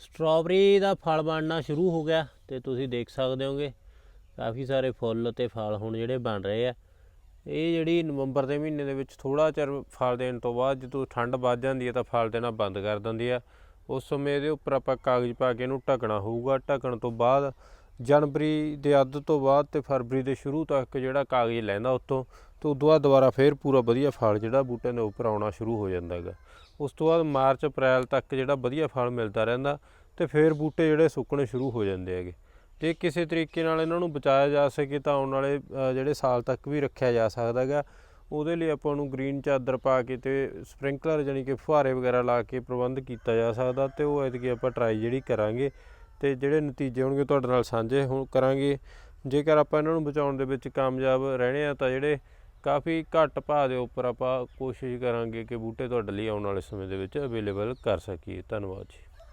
Strawberry ਦਾ ਫਲ ਬਣਨਾ ਸ਼ੁਰੂ ਹੋ ਗਿਆ ਤੇ ਤੁਸੀਂ ਦੇਖ ਸਕਦੇ ਹੋਗੇ, ਕਾਫੀ ਸਾਰੇ ਫੁੱਲ ਤੇ ਫਲ ਹੁਣ ਜਿਹੜੇ ਬਣ ਰਹੇ ਆ। ਇਹ ਜਿਹੜੀ ਨਵੰਬਰ ਦੇ ਮਹੀਨੇ ਦੇ ਵਿੱਚ ਥੋੜਾ ਚਿਰ ਫਲ ਦੇਣ ਤੋਂ ਬਾਅਦ ਜਦੋਂ ਠੰਡ ਵੱਧ ਜਾਂਦੀ ਹੈ ਤਾਂ ਫਲ ਦੇਣਾ ਬੰਦ ਕਰ ਦਿੰਦੀ ਆ। ਉਸ ਸਮੇਂ ਇਹਦੇ ਉੱਪਰ ਆਪਾਂ ਕਾਗਜ਼ ਪਾ ਕੇ ਇਹਨੂੰ ਢੱਕਣਾ ਹੋਊਗਾ। ਢੱਕਣ ਤੋਂ ਬਾਅਦ ਜਨਵਰੀ ਦੇ ਅੱਧ ਤੋਂ ਬਾਅਦ ਤੇ ਫਰਵਰੀ ਦੇ ਸ਼ੁਰੂ ਤੱਕ ਜਿਹੜਾ ਕਾਗਜ਼ ਲੈਂਦਾ ਉੱਤੋਂ ਤੇ ਉਦੋਂ ਬਾਅਦ ਦੁਬਾਰਾ ਫੇਰ ਪੂਰਾ ਵਧੀਆ ਫਲ ਜਿਹੜਾ ਬੂਟੇ ਦੇ ਉੱਪਰ ਆਉਣਾ ਸ਼ੁਰੂ ਹੋ ਜਾਂਦਾ ਹੈਗਾ। ਉਸ ਤੋਂ ਬਾਅਦ ਮਾਰਚ, ਅਪ੍ਰੈਲ ਤੱਕ ਜਿਹੜਾ ਵਧੀਆ ਫਲ ਮਿਲਦਾ ਰਹਿੰਦਾ ਤੇ ਫੇਰ ਬੂਟੇ ਜਿਹੜੇ ਸੁੱਕਣੇ ਸ਼ੁਰੂ ਹੋ ਜਾਂਦੇ ਹੈਗੇ। ਜੇ ਕਿਸੇ ਤਰੀਕੇ ਨਾਲ ਇਹਨਾਂ ਨੂੰ ਬਚਾਇਆ ਜਾ ਸਕੇ ਤਾਂ ਆਉਣ ਵਾਲੇ ਜਿਹੜੇ ਸਾਲ ਤੱਕ ਵੀ ਰੱਖਿਆ ਜਾ ਸਕਦਾ ਹੈਗਾ। ਉਹਦੇ ਲਈ ਆਪਾਂ ਨੂੰ ਗ੍ਰੀਨ ਚਾਦਰ ਪਾ ਕੇ ਤੇ ਸਪ੍ਰਿੰਕਲਰ ਜਾਨੀ ਕਿ ਫੁਹਾਰੇ ਵਗੈਰਾ ਲਾ ਕੇ ਪ੍ਰਬੰਧ ਕੀਤਾ ਜਾ ਸਕਦਾ ਤੇ ਉਹ ਐਤਕੀ ਆਪਾਂ ਟਰਾਈ ਜਿਹੜੀ ਕਰਾਂਗੇ ਤੇ ਜਿਹੜੇ ਨਤੀਜੇ ਹੋਣਗੇ ਤੁਹਾਡੇ ਨਾਲ ਸਾਂਝੇ ਹੁਣ ਕਰਾਂਗੇ। ਜੇਕਰ ਆਪਾਂ ਇਹਨਾਂ ਨੂੰ ਬਚਾਉਣ ਦੇ ਵਿੱਚ ਕਾਮਯਾਬ ਰਹਿਣੇ ਆ ਤਾਂ ਜਿਹੜੇ ਕਾਫੀ ਘੱਟ ਭਾਅ ਦੇ ਉੱਪਰ ਆਪਾਂ ਕੋਸ਼ਿਸ਼ ਕਰਾਂਗੇ ਕਿ ਬੂਟੇ ਤੁਹਾਡੇ ਲਈ ਆਉਣ ਵਾਲੇ ਸਮੇਂ ਦੇ ਵਿੱਚ ਅਵੇਲੇਬਲ ਕਰ ਸਕੀਏ। ਧੰਨਵਾਦ ਜੀ।